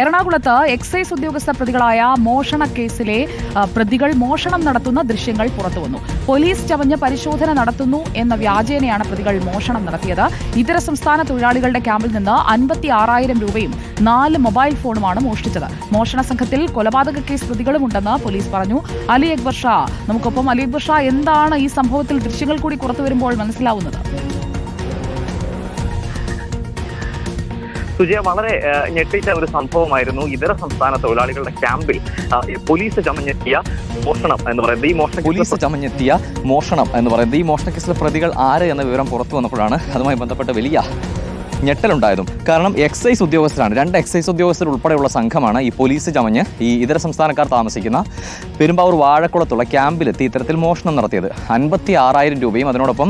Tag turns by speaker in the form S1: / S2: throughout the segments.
S1: എറണാകുളത്ത് എക്സൈസ് ഉദ്യോഗസ്ഥ പ്രതികളായ മോഷണ കേസിലെ പ്രതികൾ മോഷണം നടത്തുന്ന ദൃശ്യങ്ങൾ പുറത്തുവന്നു പോലീസ് ചവഞ്ഞ് പരിശോധന നടത്തുന്നു എന്ന വ്യാജേനയാണ് പ്രതികൾ മോഷണം നടത്തിയത്. ഇതര സംസ്ഥാന തൊഴിലാളികളുടെ ക്യാമ്പിൽ നിന്ന് അൻപത്തി ആറായിരം രൂപയും നാല് മൊബൈൽ ഫോണുമാണ് മോഷ്ടിച്ചത്. മോഷണ സംഘത്തിൽ കൊലപാതക കേസ് പ്രതികളുമുണ്ടെന്ന് പോലീസ് പറഞ്ഞു. അലി അക്ബർ ഷാ നമുക്കൊപ്പം അലി അക്ബർ ഷാ എന്താണ് ഈ സംഭവത്തിൽ ദൃശ്യങ്ങൾ കൂടി പുറത്തു വരുമ്പോൾ മനസ്സിലാവുന്നത്?
S2: സുജയ വളരെ ഞെട്ടിച്ച ഒരു സംഭവമായിരുന്നു ഇതര സംസ്ഥാന തൊഴിലാളികളുടെ ക്യാമ്പിൽ പോലീസ് ചമഞ്ഞെത്തിയ മോഷണം എന്ന് പറയുന്നത്. ഈ മോഷണ
S3: പോലീസ് ചമഞ്ഞെത്തിയ മോഷണം എന്ന് പറയുന്നത്. ഈ മോഷണ കേസിലെ പ്രതികൾ ആര് എന്ന വിവരം പുറത്തു വന്നപ്പോഴാണ് അതുമായി ബന്ധപ്പെട്ട വലിയ ഞെട്ടലുണ്ടായതും. കാരണം എക്സൈസ് ഉദ്യോഗസ്ഥരാണ്. രണ്ട് എക്സൈസ് ഉദ്യോഗസ്ഥർ ഉൾപ്പെടെയുള്ള സംഘമാണ് ഈ പോലീസ് ചമഞ്ഞ് ഈ ഇതര സംസ്ഥാനക്കാർ താമസിക്കുന്ന പെരുമ്പാവൂർ വാഴക്കുളത്തുള്ള ക്യാമ്പിലെത്തി ഇത്തരത്തിൽ മോഷണം നടത്തിയത്. അൻപത്തി ആറായിരം രൂപയും അതിനോടൊപ്പം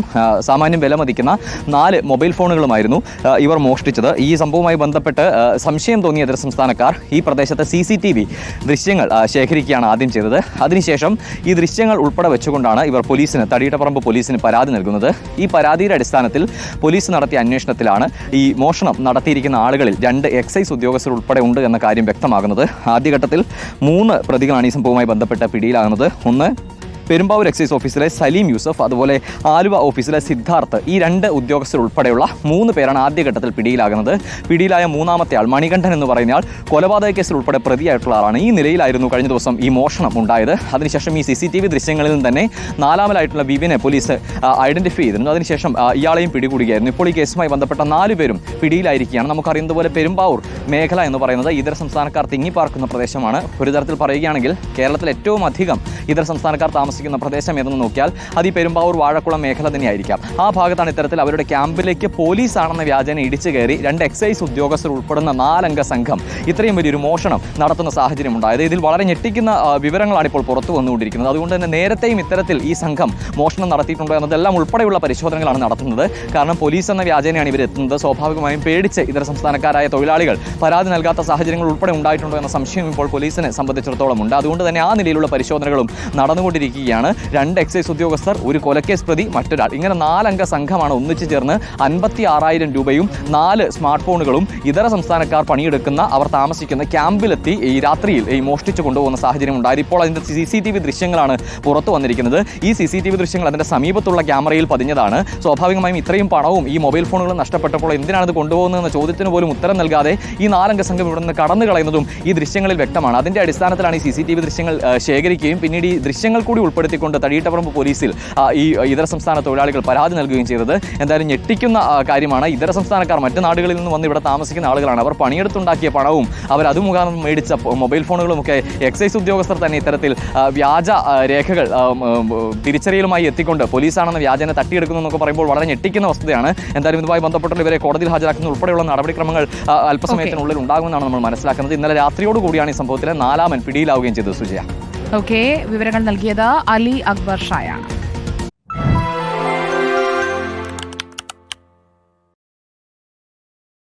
S3: സാമാന്യം വില മതിക്കുന്ന നാല് മൊബൈൽ ഫോണുകളുമായിരുന്നു ഇവർ മോഷ്ടിച്ചത്. ഈ സംഭവവുമായി ബന്ധപ്പെട്ട് സംശയം തോന്നിയ ഇതര സംസ്ഥാനക്കാർ ഈ പ്രദേശത്തെ സി സി ടി വി ദൃശ്യങ്ങൾ ശേഖരിക്കുകയാണ് ആദ്യം ചെയ്തത്. അതിനുശേഷം ഈ ദൃശ്യങ്ങൾ ഉൾപ്പെടെ വെച്ചുകൊണ്ടാണ് ഇവർ പോലീസിന് തടിയിട്ടപ്പറമ്പ് പോലീസിന് പരാതി നൽകുന്നത്. ഈ പരാതിയുടെ അടിസ്ഥാനത്തിൽ പോലീസ് നടത്തിയ അന്വേഷണത്തിലാണ് ഈ മോഷണം നടത്തിയിരിക്കുന്ന ആളുകളിൽ രണ്ട് എക്സൈസ് ഉദ്യോഗസ്ഥർ ഉൾപ്പെടെ ഉണ്ട് എന്ന കാര്യം വ്യക്തമാകുന്നത്. ആദ്യഘട്ടത്തിൽ മൂന്ന് പ്രതികളാണ് ഈ സംഭവവുമായി ബന്ധപ്പെട്ട പിടിയിലാകുന്നത്. ഒന്ന് പെരുമ്പാവൂർ എക്സൈസ് ഓഫീസിലെ സലീം യൂസഫ് അതുപോലെ ആലുവ ഓഫീസിലെ സിദ്ധാർത്ഥ് ഈ രണ്ട് ഉദ്യോഗസ്ഥർ ഉൾപ്പെടെയുള്ള മൂന്ന് പേരാണ് ആദ്യഘട്ടത്തിൽ പിടിയിലാകുന്നത്. പിടിയിലായ മൂന്നാമത്തെ ആൾ മണികണ്ഠൻ എന്ന് പറയുന്നയാൾ കൊലപാതക കേസിൽ ഉൾപ്പെടെ പ്രതിയായിട്ടുള്ള ആളാണ്. ഈ നിലയിലായിരുന്നു കഴിഞ്ഞ ദിവസം ഈ മോഷണം ഉണ്ടായത്. അതിനുശേഷം ഈ സി സി ടി വി ദൃശ്യങ്ങളിൽ നിന്ന് തന്നെ നാലാമലായിട്ടുള്ള വിവിനെ പോലീസ് ഐഡന്റിഫൈ ചെയ്തിരുന്നു. അതിനുശേഷം ഇയാളെയും പിടികൂടുകയായിരുന്നു ഇപ്പോൾ ഈ കേസുമായി ബന്ധപ്പെട്ട നാല് പേരും പിടിയിലായിരിക്കുകയാണ്. നമുക്കറിയുന്നത് പോലെ പെരുമ്പാവൂർ മേഖല എന്ന് പറയുന്നത് ഇതര സംസ്ഥാനക്കാർ തിങ്ങിപ്പാർക്കുന്ന പ്രദേശമാണ്. ഒരു തരത്തിൽ പറയുകയാണെങ്കിൽ കേരളത്തിൽ ഏറ്റവും അധികം ഇതര സംസ്ഥാനക്കാർ താമസിക്കുന്ന പ്രദേശം ഏതെന്ന് നോക്കിയാൽ അത് ഈ പെരുമ്പാവൂർ വാഴക്കുളം മേഖല തന്നെയായിരിക്കാം. ആ ഭാഗത്താണ് ഇത്തരത്തിൽ അവരുടെ ക്യാമ്പിലേക്ക് പോലീസാണെന്ന വ്യാജന ഇടിച്ചു കയറി രണ്ട് എക്സൈസ് ഉദ്യോഗസ്ഥർ ഉൾപ്പെടുന്ന നാലംഗ സംഘം. ഇത്രയും വലിയൊരു മോഷണം നടത്തുന്ന സാഹചര്യം ഉണ്ടായത് ഇതിൽ വളരെ ഞെട്ടിക്കുന്ന വിവരങ്ങളാണ് ഇപ്പോൾ പുറത്തു വന്നുകൊണ്ടിരിക്കുന്നത്. അതുകൊണ്ട് തന്നെ നേരത്തെയും ഇത്തരത്തിൽ ഈ സംഘം മോഷണം നടത്തിയിട്ടുണ്ടോ എന്നതെല്ലാം ഉൾപ്പെടെയുള്ള പരിശോധനകളാണ് നടത്തുന്നത്. കാരണം പോലീസ് എന്ന വ്യാജനയാണ് ഇവർ എത്തുന്നത്. സ്വാഭാവികമായും പേടിച്ച് ഇതര സംസ്ഥാനക്കാരായ തൊഴിലാളികൾ പരാതി നൽകാത്ത സാഹചര്യങ്ങൾ ഉൾപ്പെടെ ഉണ്ടായിട്ടുണ്ടോ എന്ന സംശയം ഇപ്പോൾ പോലീസിനെ സംബന്ധിച്ചിടത്തോളം ഉണ്ട് അതുകൊണ്ട് തന്നെ ആ നിലയിലുള്ള പരിശോധനകളും നടന്നുകൊണ്ടിരിക്കുകയാണ് രണ്ട് എക്സൈസ് ഉദ്യോഗസ്ഥർ ഒരു കൊലക്കേസ് പ്രതി മറ്റൊരാൾ. ഇങ്ങനെ നാലംഗ സംഘമാണ് ഒന്നിച്ചു ചേർന്ന് അൻപത്തി ആറായിരം രൂപയും നാല് സ്മാർട്ട് ഫോണുകളും ഇതര സംസ്ഥാനക്കാർ പണിയെടുക്കുന്ന അവർ താമസിക്കുന്ന ക്യാമ്പിലെത്തി ഈ രാത്രിയിൽ ഈ മോഷ്ടിച്ചു കൊണ്ടുപോകുന്ന സാഹചര്യം ഉണ്ടായത്. ഇപ്പോൾ അതിന്റെ സി സി ടി വി ദൃശ്യങ്ങളാണ് പുറത്തു വന്നിരിക്കുന്നത്. ഈ സി സി ടി വി ദൃശ്യങ്ങൾ അതിന്റെ സമീപത്തുള്ള ക്യാമറയിൽ പതിഞ്ഞതാണ്. സ്വാഭാവികമായും ഇത്രയും പണവും ഈ മൊബൈൽ ഫോണുകളും നഷ്ടപ്പെട്ടപ്പോൾ എന്തിനാണ് ഇത് കൊണ്ടുപോകുന്നതെന്ന ചോദ്യത്തിന് പോലും ഉത്തരം നൽകാതെ ഈ നാലംഗ സംഘം ഇവിടെ നിന്ന് കടന്നു കളയുന്നതും ഈ ദൃശ്യങ്ങളിൽ വ്യക്തമാണ്. അതിന്റെ അടിസ്ഥാനത്തിലാണ് ഈ സി സി ടി വി ദൃശ്യങ്ങൾ ശേഖരിക്കുകയും പിന്നീട് ഈ ദൃശ്യങ്ങൾ കൂടി ഉൾപ്പെടുത്തിക്കൊണ്ട് തടിയിട്ടപ്പറമ്പ് പോലീസിൽ ഈ ഇതര സംസ്ഥാന തൊഴിലാളികൾ പരാതി നൽകുകയും ചെയ്തത്. എന്തായാലും ഞെട്ടിക്കുന്ന കാര്യമാണ്. ഇതര സംസ്ഥാനക്കാർ മറ്റു നാടുകളിൽ നിന്ന് വന്ന് ഇവിടെ താമസിക്കുന്ന ആളുകളാണ്. അവർ പണിയെടുത്തുണ്ടാക്കിയ പണവും അവർ അത് മുഖാന്തരം മേടിച്ച മൊബൈൽ ഫോണുകളുമൊക്കെ എക്സൈസ് ഉദ്യോഗസ്ഥർ തന്നെ ഇത്തരത്തിൽ വ്യാജ രേഖകൾ തിരിച്ചറിയലുമായി എത്തിക്കൊണ്ട് പോലീസാണെന്ന് വ്യാജനെ തട്ടിയെടുക്കുന്നു എന്നൊക്കെ പറയുമ്പോൾ വളരെ ഞെട്ടിക്കുന്ന വസ്തുതയാണ്. എന്തായാലും ഇതുമായി ബന്ധപ്പെട്ട് ഇവരെ കോടതിയിൽ ഹാജരാക്കുന്ന ഉൾപ്പെടെയുള്ള നടപടിക്രമങ്ങൾ അല്പസമയത്തിനുള്ളിൽ ഉണ്ടാകുമെന്നാണ് നമ്മൾ മനസ്സിലാക്കുന്നത്. ഇന്നലെ രാത്രിയോടുകൂടിയാണ് ഈ സംഭവത്തിലെ നാലാമൻ പിടിയിലാവുകയും ചെയ്തത് സുജയ.
S1: ഓക്കെ വിവരങ്ങൾ നൽകിയത് അലി അക്ബർ ഷായാണ്.